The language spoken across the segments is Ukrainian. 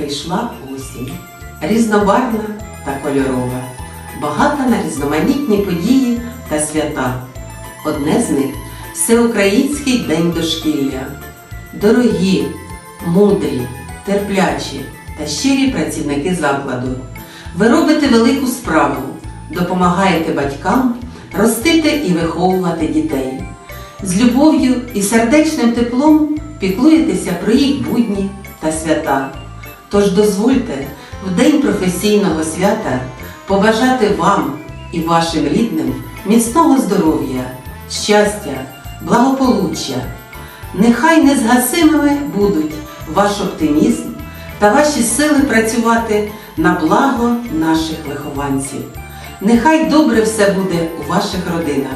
прийшла осінь, різнобарвна та кольорова, багата на різноманітні події та свята. Одне з них Всеукраїнський день дошкілля. Дорогі, мудрі, терплячі та щирі працівники закладу. Ви робите велику справу, допомагаєте батькам ростити і виховувати дітей. З любов'ю і сердечним теплом піклуєтеся про їх будні та свята. Тож дозвольте в день професійного свята побажати вам і вашим рідним міцного здоров'я, щастя, благополуччя. Нехай незгасимими будуть ваш оптимізм та ваші сили працювати на благо наших вихованців. Нехай добре все буде у ваших родинах.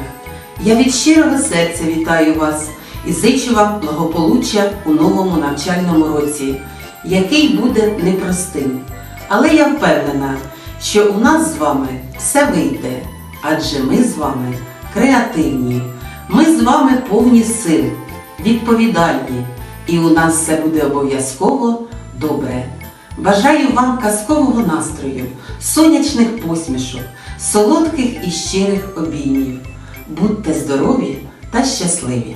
Я від щирого серця вітаю вас і зичу вам благополуччя у новому навчальному році, який буде непростим. Але я впевнена, що у нас з вами все вийде, адже ми з вами креативні, ми з вами повні сил, відповідальні, і у нас все буде обов'язково добре. Бажаю вам казкового настрою, сонячних посмішок, солодких і щирих обіймів. Будьте здорові та щасливі!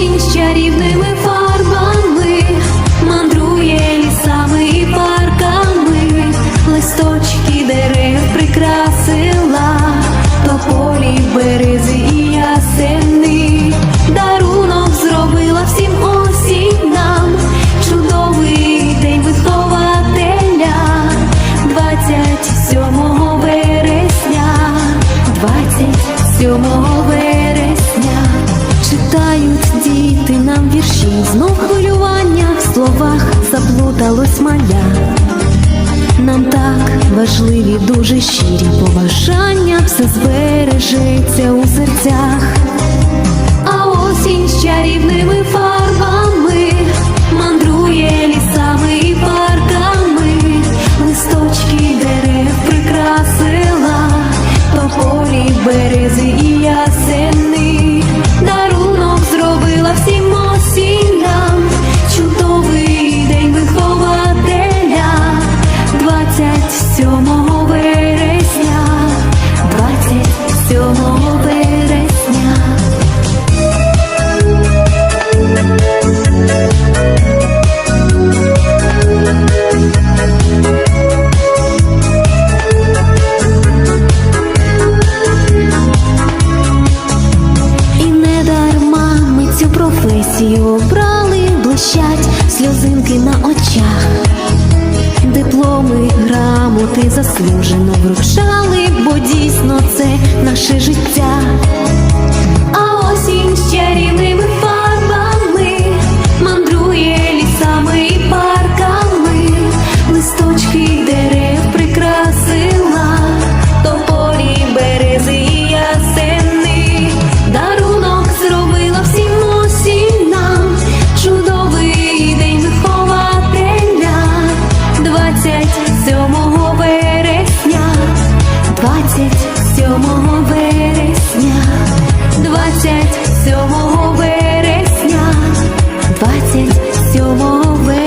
А осінь з чарівними фарбами Читають діти нам вірші, знов хвилювання в словах заплуталось маля. Нам так важливі дуже щирі побажання, все збережеться у серцях. А осінь з чарівними фарбами професію обрали, блищать сльозинки на очах. Дипломи, грамоти заслужено вручали, бо дійсно це наше життя. А осінь з чарівними 27 вересня, 27 вересня.